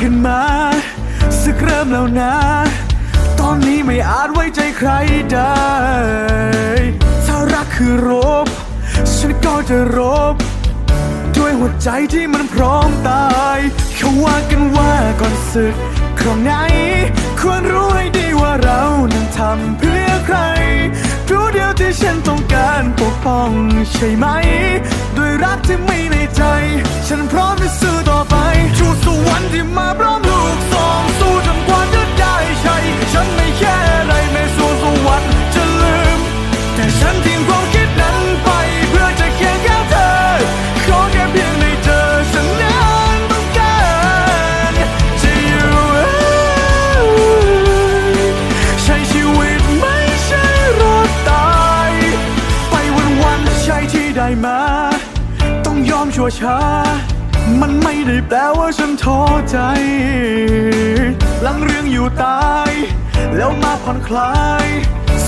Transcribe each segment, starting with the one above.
ขึ้นมาสึกเริ่มแล้วนะ ตอนนี้ไม่อาจไว้ใจใครได้ ถ้ารักคือรบ ฉันก็จะรบ ด้วยหัวใจที่มันพร้อมตายเขาว่ากันว่าก่อนศึกคราวไหน ควรรู้ให้ดีว่าเรานั้นทำเพื่อใครรู้เดียวที่ฉันต้องการปกป้องใช่ไหม ด้วยรักที่ไม่ในใจ ฉันพร้อมจะสู้ต่ มา ต้องยอมชั่วช้า มันไม่ได้แปลว่าฉันท้อใจ หลังเรื่องอยู่ตาย แล้วมาผ่อนคลาย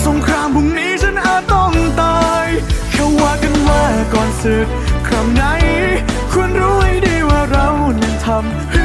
สงครามพรุ่งนี้ฉันอาจต้องตายเขาว่ากันว่าก่อนศึกครั้งไหนควรรู้ให้ดีว่าเรานั้นทำ